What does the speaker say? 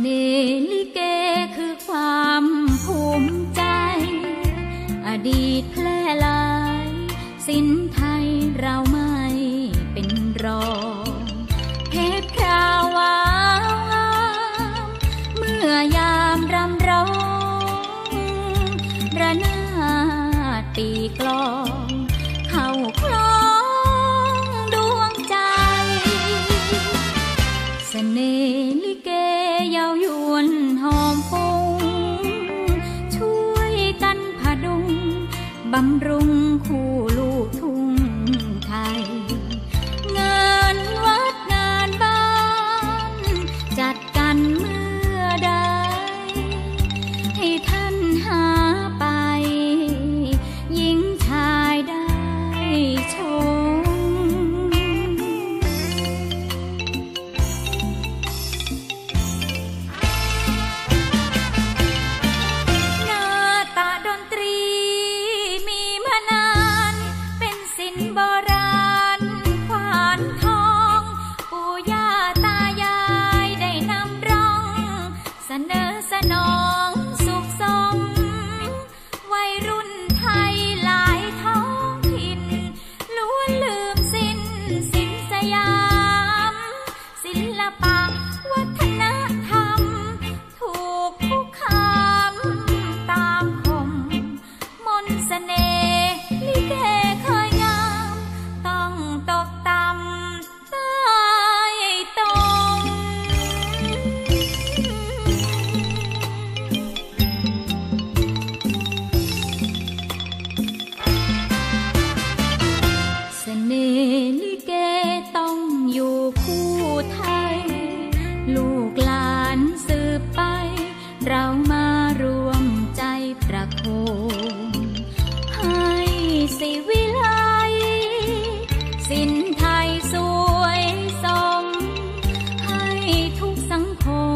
เน่ห์ลิเกคือความภูมิใจ อดีตแพร่หลาย สินไทยเราไม่เป็นรองเพชรพราวามเมื่อยามรำร้องระนาดตีกลอง เข้าคลองดวงใจ เสน่ห์ลิเก บำรุงคู่ลูกทุ่งไทย เรามารวมใจประโคมให้สิวิไลสินไทยสวยสมให้ทุกสังคม